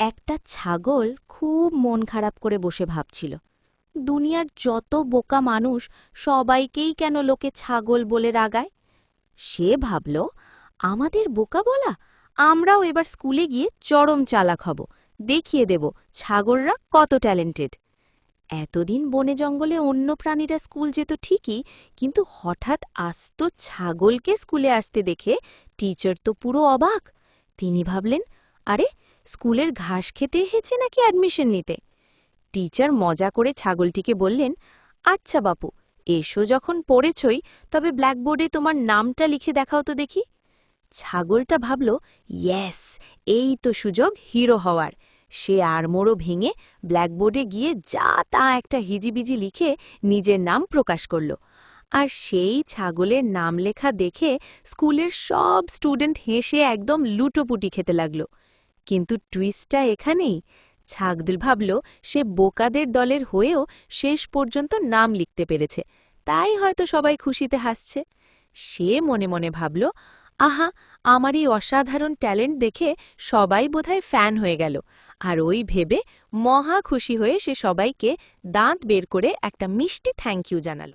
একটা ছাগল খুব মন খারাপ করে বসে ভাবছিল। দুনিয়ার যত বোকা মানুষ সবাইকেই কেন লোকে ছাগল বলে রাগায়? সে ভাবল, আমাদের বোকা বলা? আমরাও এবার স্কুলে গিয়ে চরম চালাক হব। দেখিয়ে দেব ছাগলরা কত ট্যালেন্টেড। এতদিন বনে জঙ্গলে অন্য প্রাণীরা স্কুল যেত ঠিকই, কিন্তু হঠাৎ আস্ত ছাগলকে স্কুলে আসতে দেখে টিচার তো পুরো অবাক। তিনি ভাবলেন, আরে স্কুলের ঘাস খেতে এসেছে নাকি অ্যাডমিশন নিতে? টিচার মজা করে ছাগলটিকে বললেন আচ্ছা বাপু, এসো যখন পড়েছই, তবে ব্ল্যাকবোর্ডে তোমার নামটা লিখে দেখাও তো দেখি। ছাগলটা ভাবল ইয়েস এই তো সুযোগ হিরো হওয়ার। সে আড়মোড়ো ভেঙে ব্ল্যাকবোর্ডে গিয়ে যা তা একটা হিজিবিজি লিখে নিজের নাম প্রকাশ করল। আর সেই ছাগলের নাম লেখা দেখে স্কুলের সব স্টুডেন্ট হেসে একদম লুটোপুটি খেতে লাগল। কিন্তু টুইস্টটা এখানেই। ছাগদুল ভাবল, সে বোকাদের দলের হয়েও শেষ পর্যন্ত নাম লিখতে পেরেছে। তাই হয়তো সবাই খুশিতে হাসছে। সে মনে মনে ভাবল, আহা, আমার এই অসাধারণ ট্যালেন্ট দেখে সবাই বোধহয় ফ্যান হয়ে গেল। আর ওই ভেবে মহা খুশি হয়ে সে সবাইকে দাঁত বের করে একটা মিষ্টি থ্যাংক ইউ জানাল।